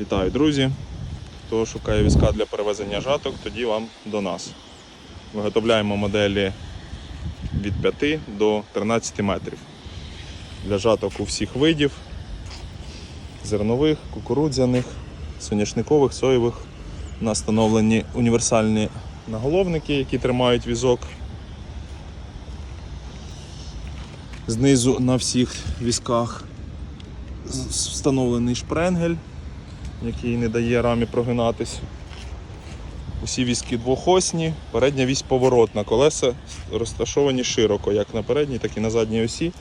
Вітаю, друзі! Хто шукає візка для перевезення жаток, тоді вам до нас. Виготовляємо моделі від 5 до 13 метрів. Для жаток у всіх видів: зернових, кукурудзяних, соняшникових, соєвих. У нас встановлені універсальні наголовники, які тримають візок. Знизу на всіх візках встановлений шпренгель, який не дає рамі прогинатись. Усі візки двохосні, передня вісь поворотна, колеса розташовані широко, як на передній, так і на задній осі.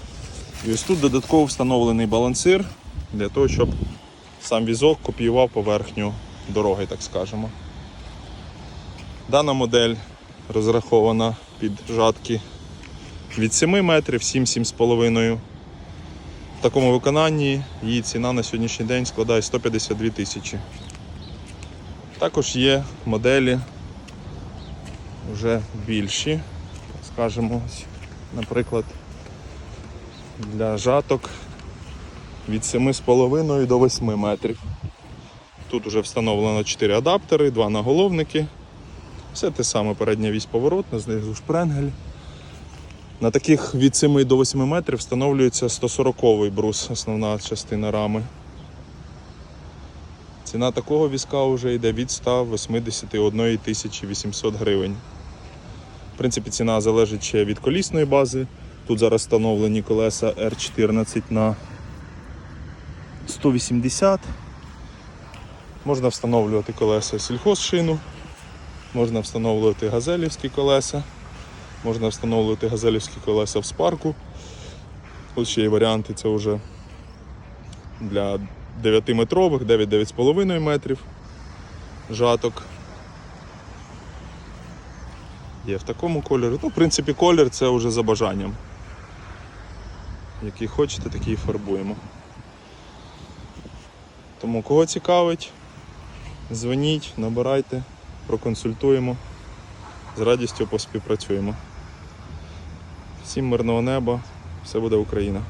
І ось тут додатково встановлений балансир для того, щоб сам візок копіював поверхню дороги, так скажемо. Дана модель розрахована під жатки від 7 метрів, 7-7,5. В такому виконанні її ціна на сьогоднішній день складає 152 тисячі. Також є моделі вже більші, ось, наприклад, для жаток від 7,5 до 8 метрів. Тут вже встановлено 4 адаптери, 2 наголовники. Все те саме передня вісь поворотна, знизу шпренгель. На таких від 7 до 8 метрів встановлюється 140 брус, основна частина рами. Ціна такого візка вже йде від 181 800 гривень. В принципі, ціна залежить ще від колісної бази. Тут зараз встановлені колеса R14 на 180. Можна встановлювати колеса сільхозшину, можна встановлювати газелівські колеса. Можна встановлювати газелівські колеса в спарку. Ось ще є варіанти, це вже для 9-метрових, 9-9,5 метрів жаток. Є в такому кольорі. Ну, в принципі, колір це вже за бажанням. Який хочете, такий фарбуємо. Тому кого цікавить, дзвоніть, набирайте, проконсультуємо. З радістю поспівпрацюємо. Всім мирного неба, все буде Україна.